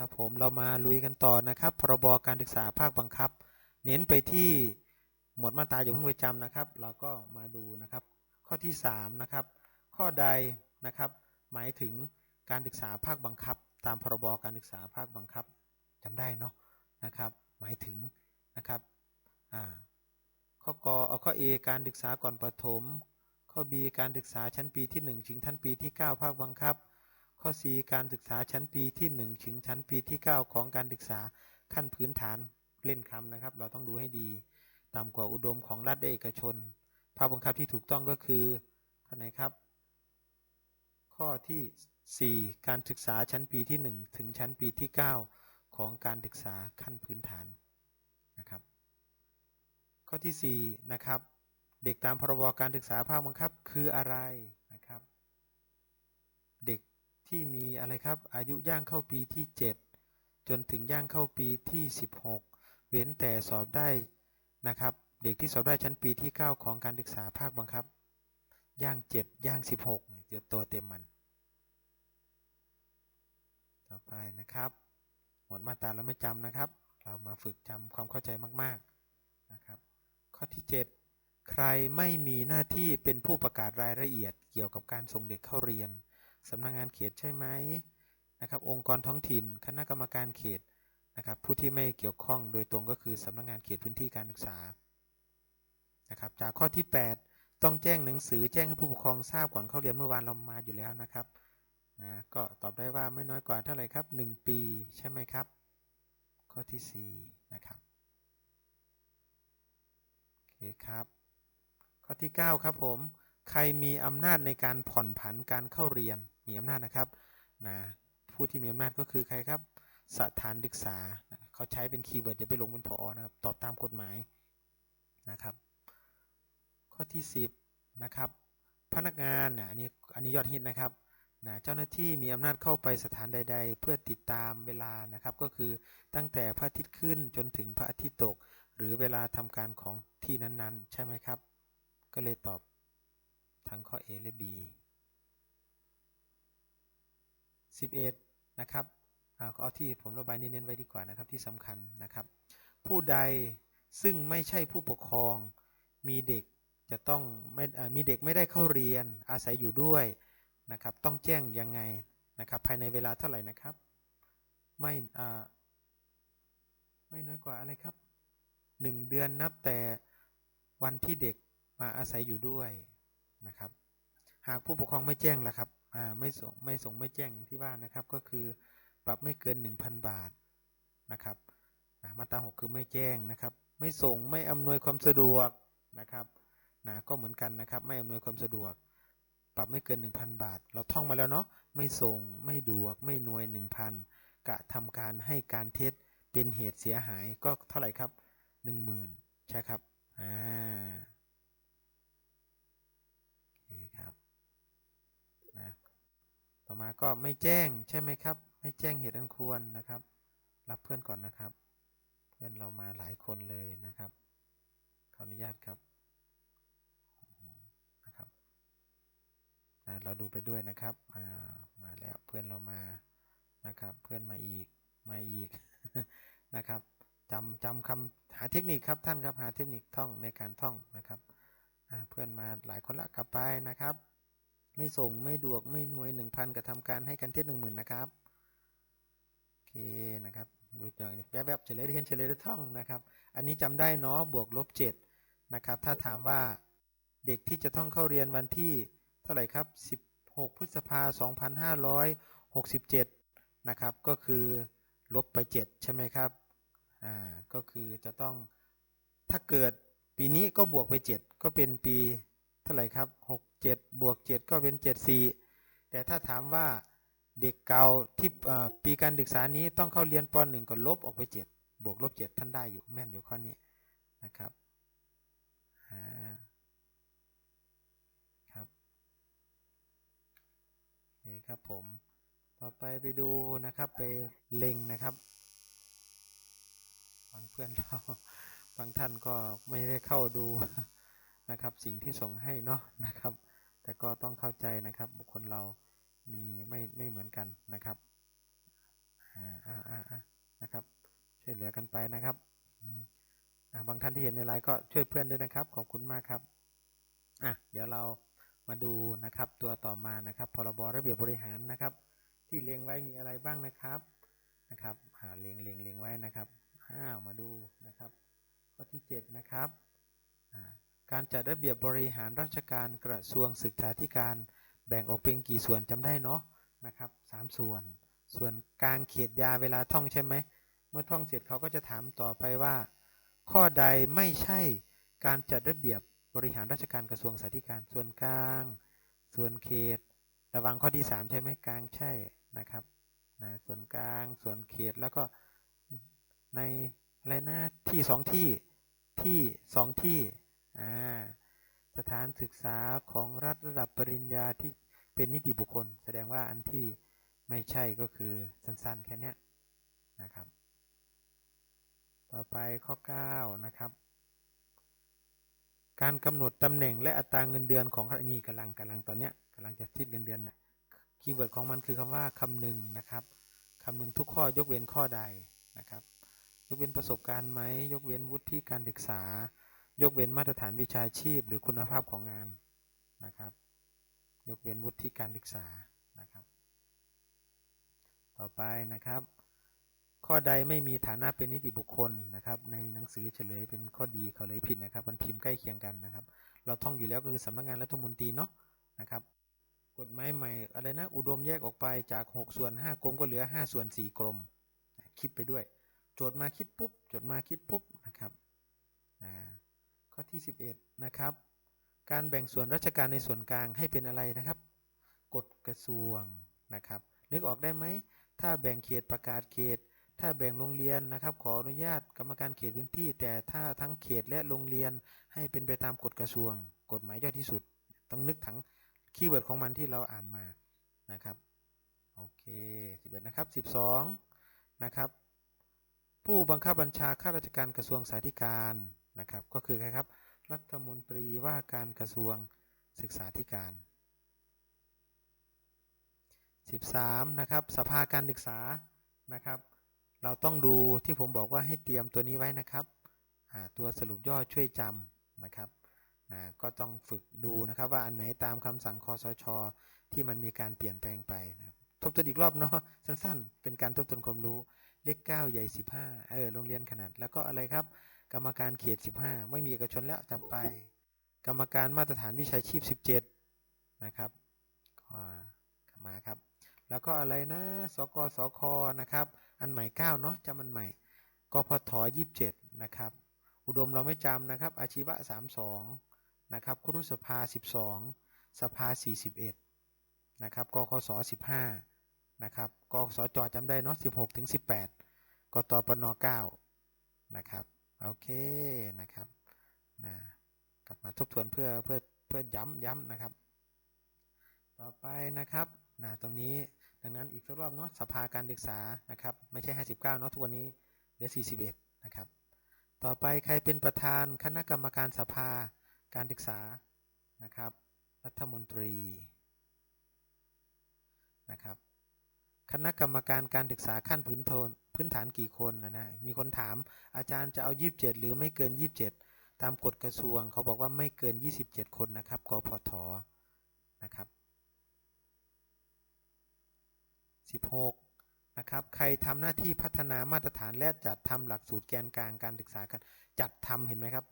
ครับผมเรามาลุยกันต่อนะครับ พรบการศึกษาภาคบังคับ เน้นไปที่หมวดมาตราอย่าเพิ่งไปจำนะครับ เราก็มาดูนะครับ ข้อที่3นะครับข้อใดนะครับ หมายถึงการศึกษาภาคบังคับ ตามพรบการศึกษาภาคบังคับจำได้เนาะนะครับ หมายถึงนะครับข้อกอเอาข้อ A การศึกษาก่อนประถม ข้อ B การศึกษาชั้นปีที่ 1 ถึงชั้นปีที่ 9 ภาคบังคับ ข้อ C การศึกษาชั้นปีที่ 1 ถึงชั้นปีที่ 9 ของการศึกษาขั้นพื้นฐานเล่นคำนะครับ เราต้องดูให้ดีต่ำกว่าอุดมของรัฐและเอกชน ภาคบังคับที่ถูกต้องก็คือข้อไหนครับ ข้อที่ 4 การศึกษาชั้นปีที่ 1 ถึงชั้นปีที่ 9 ของการศึกษาขั้นพื้นฐานนะครับ ข้อที่ 4 นะครับ เด็กตามพรบการศึกษาภาคบังคับคืออะไรนะครับ เด็ก ที่มีอะไรครับ อายุย่างเข้าปีที่ 7 จนถึงย่างเข้าปีที่ 16 เว้นแต่สอบได้นะครับ เด็กที่สอบได้ชั้นปีที่ 9 ของการศึกษาภาคบังคับ ย่าง 7 ย่าง 16เนี่ยจะตัวเต็มมัน ต่อไปนะครับ หมวดมาตราเราไม่จำนะครับ เรามาฝึกจำความเข้าใจมากๆนะครับ ข้อที่ 7 ใครไม่มีหน้าที่เป็นผู้ประกาศรายละเอียดเกี่ยวกับการส่งเด็กเข้าเรียน สำนักงงานเขตใช่ไหมนะครับ องค์กรท้องถิ่น คณะกรรมการเขตนะครับ ผู้ที่ไม่เกี่ยวข้องโดยตรงก็คือสำนักงานเขตพื้นที่การศึกษานะครับ จากข้อที่ 8 ต้องแจ้งหนังสือแจ้งให้ผู้ปกครองทราบก่อนเข้าเรียนเมื่อวานเรามาอยู่แล้วนะครับนะก็ตอบได้ว่าไม่น้อยกว่าเท่าไหร่ครับ 1 ปีใช่ไหมครับ ข้อที่4นะครับโอเคครับ ข้อที่ 9 ครับผม ใครมีอำนาจในการผ่อนผันการเข้าเรียน มีอำนาจนะครับนะผู้ที่มีอำนาจก็คือใครครับสถานศึกษาเขาใช้เป็นคีย์เวิร์ดอย่าไปลงเป็นพอนะครับตอบตามกฎหมายนะครับ ข้อที่ 10นะครับพนักงานนี่ยอันนี้อันนี้ยอดฮิตนะครับนะเจ้าหน้าที่มีอำนาจเข้าไปสถานใด ๆ เพื่อติดตามเวลานะครับ ก็คือตั้งแต่พระอาทิตย์ขึ้นจนถึงพระอาทิตย์ตก หรือเวลาทำการของที่นั้นๆ ใช่ไหมครับ ก็เลยตอบทั้งข้อ A และ B 11นะครับเอาที่ผมระบายเน้นไว้ดีกว่านะครับที่สำคัญนะครับ ผู้ใดซึ่งไม่ใช่ผู้ปกครอง มีเด็กจะต้องไม่มีเด็กไม่ได้เข้าเรียนอาศัยอยู่ด้วยนะครับ ต้องแจ้งยังไงนะครับ ภายในเวลาเท่าไหร่นะครับ ไม่ไม่น้อยกว่าอะไรครับ 1 เดือนนับแต่วันที่เด็กมาอาศัยอยู่ด้วยนะครับ หากผู้ปกครองไม่แจ้งล้วครับ ไม่ส่งไม่ส่งไม่แจ้งอย่างที่ว่านะครับ ก็คือปรับไม่เกิน 1,000 บาทนะครับนะมาตรา6คือไม่แจ้งนะครับ ไม่ส่งไม่อำนวยความสะดวกนะครับนะก็เหมือนกันนะครับ ไม่อำนวยความสะดวก ปรับไม่เกิน 1,000 บาท เราท่องมาแล้วเนาะไม่ส่งไม่ดวก ไม่หนวย 1,000 กะทำการให้การเท็จเป็นเหตุเสียหายก็เท่าไหร่ครับ 10,000 ใช่ครับอ่าโอเคครับนะ ต่อมาก็ไม่แจ้งใช่ไหมครับ ไม่แจ้งเหตุอันควรนะครับ รับเพื่อนก่อนนะครับ เพื่อนเรามาหลายคนเลยนะครับ ขออนุญาตครับนะครับนะเราดูไปด้วยนะครับมาแล้วเพื่อนเรามานะครับ เพื่อนมาอีกมาอีกนะครับจำจำคำหาเทคนิคครับท่านครับหาเทคนิคท่องในการท่องนะครับเพื่อนมาหลายคนละกลับไปนะครับ ไม่ส่งไม่ดวกไม่หน่วย 1,000กระทำการให้กันเทศหนึ่งหมื่นนะครับโอเคนะครับดูอย่างนี้แวบๆเฉลยเรียนเฉลยท่องนะครับ อันนี้จำได้เนาะบวกลบ7นะครับ ถ้าถามว่าเด็กที่จะต้องเข้าเรียนวันที่เท่าไหร่ครับ 16 พฤษภา2567 นะครับ ก็คือลบไป 7 ใช่ไหมครับ อ่า ก็คือจะต้องถ้าเกิดปีนี้ก็บวกไป 7 ก็เป็นปีเท่าไหร่ครับ6 7บวก7ก็เป็น 7 4 แต่ถ้าถามว่าเด็กเก่าที่ปีการศึกษานี้ต้องเข้าเรียนป .1 ก็ลบออกไป 7 บวกลบ 7 ท่านได้อยู่แม่นอยู่ข้อนี้นะครับครับโอเคครับผมต่อไปไปดูนะครับไปเล็งนะครับบางเพื่อนเราบางท่านก็ไม่ได้เข้าดูนะครับสิ่งที่ส่งให้เนาะนะครับ แต่ก็ต้องเข้าใจนะครับ บุคคลเรามีไม่ไม่เหมือนกันนะครับอ่าอ่าลือกันไปนะครับบางท่านที่เห็นในไลน์ก็ช่วยเพื่อนด้วยนะครับ ขอบคุณมากครับอะเดี๋ยวเรามาดูนะครับตัวต่อมานะครับพรบระเบียบบริหารนะครับ ที่เรียงไว้มีอะไรบ้างนะครับนะครับหาเรียงเรียงเรียงไว้นะครับอ้าวมาดูนะครับข้อที่ 7 นะครับอ่า การจัดระเบียบบริหารราชการกระทรวงศึกษาธิการแบ่งออกเป็นกี่ส่วนจำได้เนาะนะครับสามส่วน ส่วนกลางเขียดยาเวลาท่องใช่ไหมเมื่อท่องเสร็จเขาก็จะถามต่อไปว่า ข้อใดไม่ใช่การจัดระเบียบบริหารราชการกระทรวงสาธิการส่วนกลาง ส่วนเขต ระวังข้อที่ 3 ใช่ไหมกลางใช่นะครับนะส่วนกลางส่วนเขตแล้วก็ในอะไรนะที่สองที่ที่สองที่ สถานศึกษาของรัฐระดับปริญญาที่เป็นนิติบุคคล แสดงว่าอันที่ไม่ใช่ก็คือสั้นๆ แค่นี้นะครับ ต่อไปข้อ 9 นะครับ การกำหนดตำแหน่งและอัตราเงินเดือนของนี่กำลังกำลังตอนเนี้ยกำลังจะทิดเงินเดือนน่ะคีย์เวิร์ดของมันคือคำว่าคำหนึ่งนะครับคำหนึ่งทุกข้อยกเว้นข้อใดนะครับ ยกเว้นประสบการณ์ไหมยกเว้นวุฒิการศึกษา ยกเว้นมาตรฐานวิชาชีพ หรือคุณภาพของงานนะครับ ยกเว้นวุฒิการศึกษานะครับ ต่อไปนะครับ ข้อใดไม่มีฐานะเป็นนิติบุคคลนะครับ ในหนังสือเฉลยเป็นข้อดีเขาเลยผิดนะครับ มันพิมพ์ใกล้เคียงกันนะครับ เราท่องอยู่แล้วก็คือสำนักงานรัฐมนตรีเนาะนะครับกฎหมายใหม่อะไรนะอุดมแยกออกไปจาก 6 ส่วน 5 กรมก็เหลือ 5 ส่วน 4 กรม คิดไปด้วย โจทย์มาคิดปุ๊บ โจทย์มาคิดปุ๊บนะครับนะ ข้อที่ 11 นะครับ การแบ่งส่วนราชการในส่วนกลางให้เป็นอะไรนะครับ กฎกระทรวงนะครับ นึกออกได้ไหม ถ้าแบ่งเขตประกาศเขต ถ้าแบ่งโรงเรียนนะครับ ขออนุญาตกรรมการเขตพื้นที่ แต่ถ้าทั้งเขตและโรงเรียนให้เป็นไปตามกฎกระทรวง กฎหมายย่อยที่สุด ต้องนึกถังคีย์เวิร์ดของมันที่เราอ่านมานะครับ โอเค 11 นะครับ 12 นะครับ ผู้บังคับบัญชาข้าราชการกระทรวงสาธการ นะครับ ก็คือใครครับ รัฐมนตรีว่าการกระทรวงศึกษาธิการ 13นะครับสภาการศึกษานะครับ เราต้องดูที่ผมบอกว่าให้เตรียมตัวนี้ไว้นะครับ ตัวสรุปย่อช่วยจำนะครับนะก็ต้องฝึกดูนะครับว่าอันไหนตามคำสั่งคอสช ที่มันมีการเปลี่ยนแปลงไปนะครับทบทวนอีกรอบเนาะสั้นๆ เป็นการทบทวนความรู้เลข9ใหญ่ 15 เออโรงเรียนขนาดแล้วก็อะไรครับ กรรมการเขต 15 ไม่มีเอกชนแล้วจับไป กรรมการมาตรฐานวิชาชีพ 17 นะครับก็มาครับ แล้วก็อะไรนะ สกสคนะครับ อันใหม่ 9 เนาะจำอันใหม่กพท27 นะครับ อุดมเราไม่จำนะครับ อาชีวะ 32 นะครับครุสภา 12 สภา 41 นะครับกคส15 นะครับกสจจำได้เนาะ16ถึง18 กตปน9 นะครับ โอเคนะครับนะกลับมาทบทวนเพื่อเพื่อเพื่อย้ำย้ำนะครับ ต่อไปนะครับนะตรงนี้ดังนั้นอีกสักรอบเนาะสภาการศึกษานะครับ ไม่ใช่ 59เนาะทุกวันนี้เหลือ 41 นะครับ ต่อไปใครเป็นประธานคณะกรรมการสภาการศึกษานะครับ รัฐมนตรีนะครับ คณะกรรมการการศึกษาขั้นพื้นโทนพื้นฐานกี่คนนะนะมีคนถามอาจารย์จะเอา 27 หรือไม่เกิน 27 ตามกฎกระทรวงเขาบอกว่าไม่เกิน 27 คนนะครับกพทนะครับ16นะครับใครทำหน้าที่พัฒนามาตรฐานและจัดทำหลักสูตรแกนกลางการศึกษากันจัดทำเห็นไหมครับ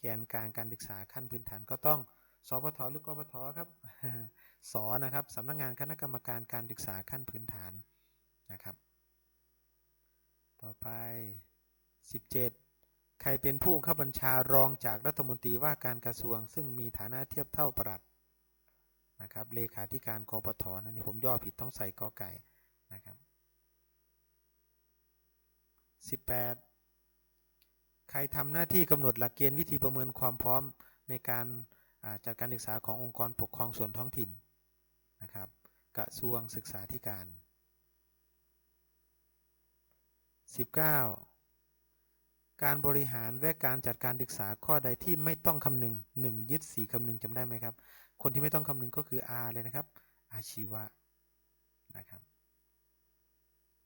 แกนกลางการศึกษาขั้นพื้นฐานก็ต้องสพทหรือกพทครับ สอนะครับสำนักงงานคณะกรรมการการศึกษาขั้นพื้นฐานนะครับ ต่อไป 17 ใครเป็นผู้ข้าบัญชารองจากรัฐมนตรีว่าการกระทรวง ซึ่งมีฐานะเทียบเท่าปลัดนะครับเลขาธิการคอปทนะนี่ผมย่อผิดต้องใส่กอไก่นะครับ18 ใครทำหน้าที่กำหนดหลักเกณฑ์วิธีประเมินความพร้อมในการจัดการศึกษาขององค์กรปกครองส่วนท้องถิ่น นะครับ กระทรวงศึกษาธิการ 19 การบริหารและการจัดการศึกษาข้อใดที่ไม่ต้องคำนึง 1 ยึด 4คำนึงจำได้ไหมครับ คนที่ไม่ต้องคำนึงก็คือ R เลยนะครับ อาชีวะนะครับ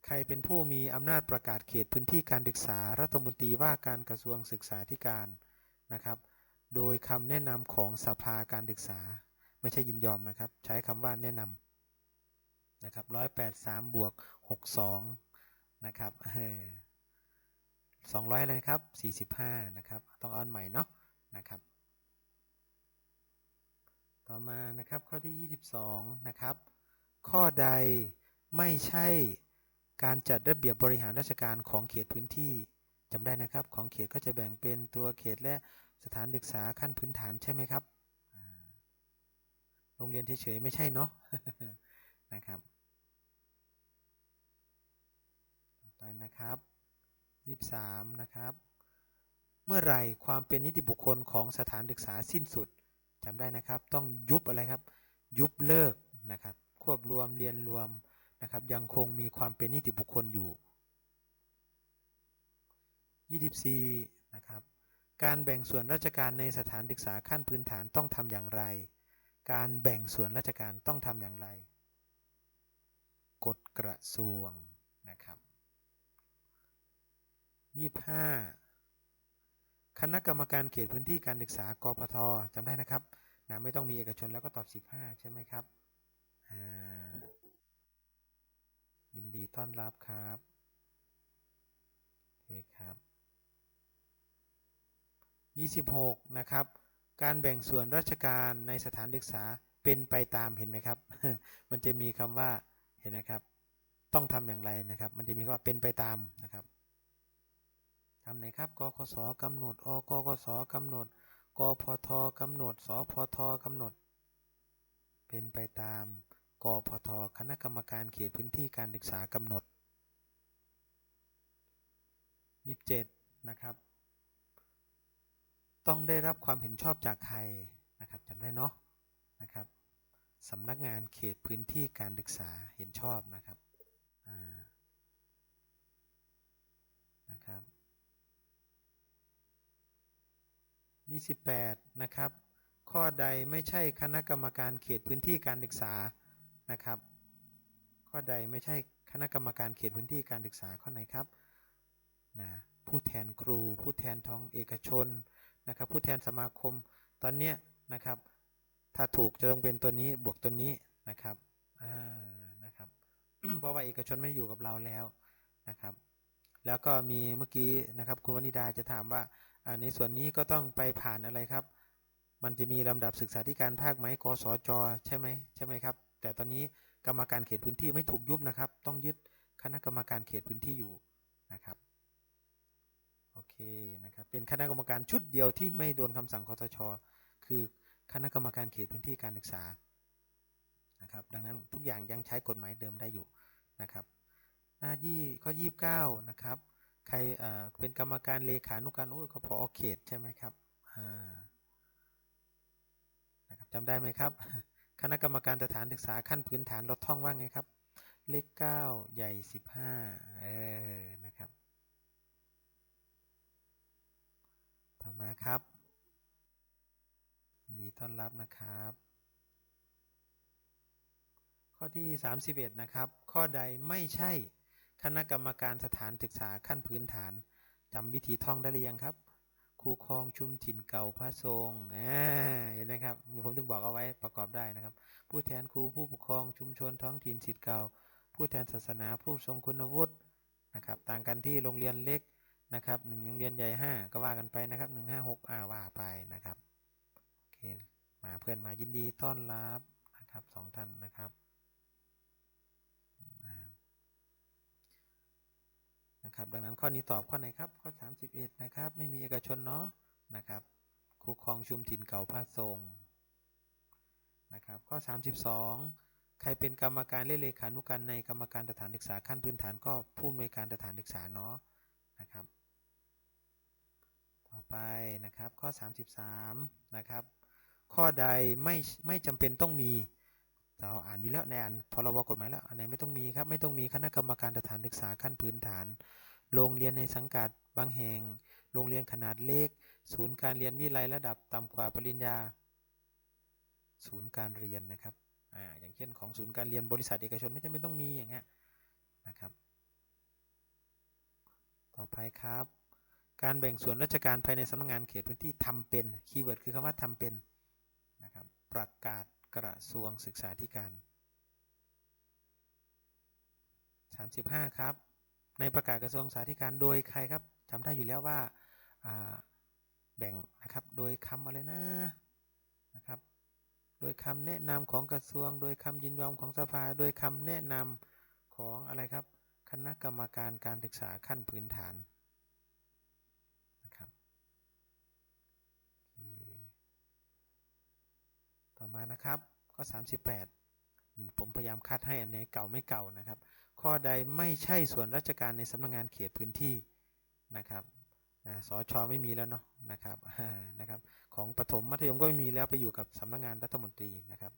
ใครเป็นผู้มีอำนาจประกาศเขตพื้นที่การศึกษารัฐมนตรีว่าการกระทรวงศึกษาธิการนะครับ โดยคำแนะนำของสภาการศึกษา ไม่ใช่ยินยอมนะครับ ใช้คำว่าแนะนำนะครับ183บวก62นะครับสองร้อยอะไรครับ45นะครับ ต้องเอาอันใหม่เนาะนะครับ ต่อมานะครับข้อที่22นะครับ ข้อใดไม่ใช่การจัดระเบียบบริหารราชการของเขตพื้นที่จำได้นะครับ ของเขตก็จะแบ่งเป็นตัวเขตและสถานศึกษาขั้นพื้นฐานใช่ไหมครับ โรงเรียนเฉยๆไม่ใช่เนาะนะครับต่อไปนะครับ 23 นะครับ เมื่อไรความเป็นนิติบุคคลของสถานศึกษาสิ้นสุดจำได้นะครับ ต้องยุบอะไรครับ ยุบเลิกนะครับ ควบรวมเรียนรวมนะครับ ยังคงมีความเป็นนิติบุคคลอยู่ 24 นะครับ การแบ่งส่วนราชการในสถานศึกษาขั้นพื้นฐานต้องทำอย่างไร การแบ่งส่วนราชการต้องทำอย่างไร กฎกระทรวงนะครับ25 คณะกรรมการเขตพื้นที่การศึกษากพทจำได้นะครับนะไม่ต้องมีเอกชนแล้วก็ตอบ 15 ใช่ไหมครับ ยินดีต้อนรับครับโอเคครับ 26 นะครับ การแบ่งส่วนราชการในสถานศึกษาเป็นไปตามเห็นไหมครับ มันจะมีคำว่าเห็นไหมครับ ต้องทำอย่างไรนะครับ มันจะมีคำว่าเป็นไปตามนะครับคำไหนครับกคสกำหนดอกกสกำหนดกพทกำหนดสพทกำหนด เป็นไปตามกพทคณะกรรมการเขตพื้นที่การศึกษากำหนด 27 นะครับ ต้องได้รับความเห็นชอบจากใครนะครับจำได้เนาะนะครับสำนักงานเขตพื้นที่การศึกษาเห็นชอบนะครับนะครับ28นะครับ ข้อใดไม่ใช่คณะกรรมการเขตพื้นที่การศึกษานะครับ ข้อใดไม่ใช่คณะกรรมการเขตพื้นที่การศึกษาข้อไหนครับนะผู้แทนครู ผู้แทนท้องเอกชน นะครับ ผู้แทนสมาคมตอนนี้นะครับ ถ้าถูกจะต้องเป็นตัวนี้บวกตัวนี้นะครับอ่านะครับเพราะว่าเอกชนไม่อยู่กับเราแล้วนะครับ แล้วก็มีเมื่อกี้นะครับคุณวนิดาจะถามว่าในส่วนนี้ก็ต้องไปผ่านอะไรครับ มันจะมีลำดับศึกษาธิการภาคไหมกสจใช่ไหมใช่ไหมครับ แต่ตอนนี้กรรมการเขตพื้นที่ไม่ถูกยุบนะครับ ต้องยึดคณะกรรมการเขตพื้นที่อยู่นะครับ โอเคนะครับเป็นคณะกรรมการชุดเดียวที่ไม่โดนคำสั่งคอสช คือคณะกรรมการเขตพื้นที่การศึกษานะครับดังนั้นทุกอย่างยังใช้กฎหมายเดิมได้อยู่นะครับหน้ายี่ข้อ 29 นะครับ ใครเป็นกรรมการเลขานุการโอ้ยก็พอเขตใช่ไหมครับนะครับจำได้ไหมครับ คณะกรรมการสถานศึกษาขั้นพื้นฐานเราท่องว่าไงครับ เลข 9 ใหญ่ 15เออนะครับ ต่อ มาครับดีต้อนรับนะครับ ข้อที่ 31 นะครับ ข้อใดไม่ใช่คณะกรรมการสถานศึกษาขั้นพื้นฐานจำวิธีท่องได้หรือยังครับครูคลองชุมถิ่นเก่าพระทรงเห็นไหมครับผมถึงบอกเอาไว้ประกอบได้นะครับ ผู้แทนครูผู้ปกครองชุมชนท้องถิ่นสิทธิ์เก่า ผู้แทนศาสนาผู้ทรงคุณวุฒินะครับ ต่างกันที่โรงเรียนเล็ก นะครับหนึ่งโรงเรียนใหญ่ห้าก็ว่ากันไปนะครับหนึ่งห้าหกอ่าว่าไปนะครับโอเคมาเพื่อนมายินดีต้อนรับนะครับสองท่านนะครับนะครับดังนั้นข้อนี้ตอบข้อไหนครับข้อ 31 นะครับไม่มีเอกชนเนาะนะครับครูครองชุมถิ่นเก่าพระทรงนะครับข้อ 32 ใครเป็นกรรมการเลเลขานุการในกรรมการสถานศึกษาขั้นพื้นฐานก็ผู้อำนวยการสถานศึกษาเนาะนะครับ ต่อไปนะครับข้อ 33นะครับข้อใดไม่ไม่จำเป็นต้องมีเราอ่านอยู่แล้วในอ่านพรบกฎหมายแล้วอันไหนไม่ต้องมีครับไม่ต้องมีคณะกรรมการสถานศึกษาขั้นพื้นฐาน โรงเรียนในสังกัดบางแห่ง โรงเรียนขนาดเล็ก ศูนย์การเรียนวิไลระดับต่ำกว่าปริญญา ศูนย์การเรียนนะครับอ่าอย่างเช่นของศูนย์การเรียนบริษัทเอกชนไม่จำเป็นต้องมีอย่างเงี้ยนะครับ ต่อไปครับ การแบ่งส่วนราชการภายในสำนักงานเขตพื้นที่ทำเป็นคีย์เวิร์ดคือคำว่าทำเป็นนะครับประกาศกระทรวงศึกษาธิการ 35 ครับ ในประกาศกระทรวงศึกษาธิการโดยใครครับจำได้อยู่แล้วว่าอ่าแบ่งนะครับโดยคำอะไรนะนะครับโดยคำแนะนำของกระทรวง โดยคำยินยอมของสภา โดยคำแนะนำของอะไรครับ คณะกรรมการการศึกษาขั้นพื้นฐานนะครับโอเคต่อ มานะครับก็38 ผมพยายามคัดให้อันไหนเก่าไม่เก่านะครับ ข้อใดไม่ใช่ส่วนราชการในสำนักงานเขตพื้นที่นะครับนะสชไม่มีแล้วเนาะนะครับนะครับของประถมมัธยมก็ไม่มีแล้วไปอยู่กับสำนักงานรัฐมนตรีนะครับ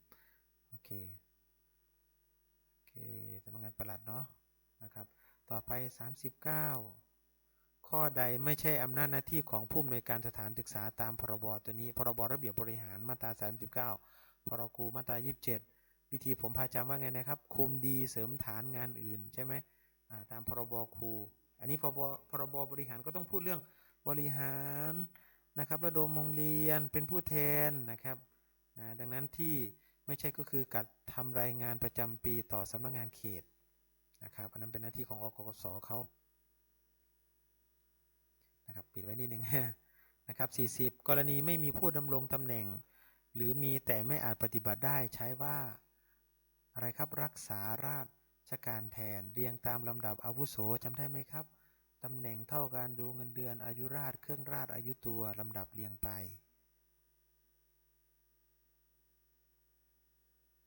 โอเคโอเคสำนักงานประหลัดเนาะนะครับต่อไป 39 ข้อใดไม่ใช่อำนาจหน้าที่ของผู้อำนวยการสถานศึกษาตามพรบตัวนี้พรบระเบียบบริหารมาตรา 39 พรกูมาตรา27 วิธีผมพาจำว่าไงนะครับ คุมดีเสริมฐานงานอื่นใช่ไหมตามพรบครู อันนี้พรบพรบบริหารก็ต้องพูดเรื่องบริหารนะครับระดมโรงเรียนเป็นผู้แทนนะครับดังนั้นที่ไม่ใช่ก็คือการทำรายงานประจำปีต่อสำนักงานเขตนะครับอันนั้นเป็นหน้าที่ของอกกสเขานะครับปิดไว้นิดนึงนะครับ40 กรณีไม่มีผู้ดำรงตำแหน่ง หรือมีแต่ไม่อาจปฏิบัติได้ใช้ว่า อะไรครับรักษาราชการแทนเรียงตามลำดับอาวุโสจำได้ไหมครับตำแหน่งเท่ากันดูเงินเดือนอายุราชเครื่องราชอายุตัวลำดับเรียงไป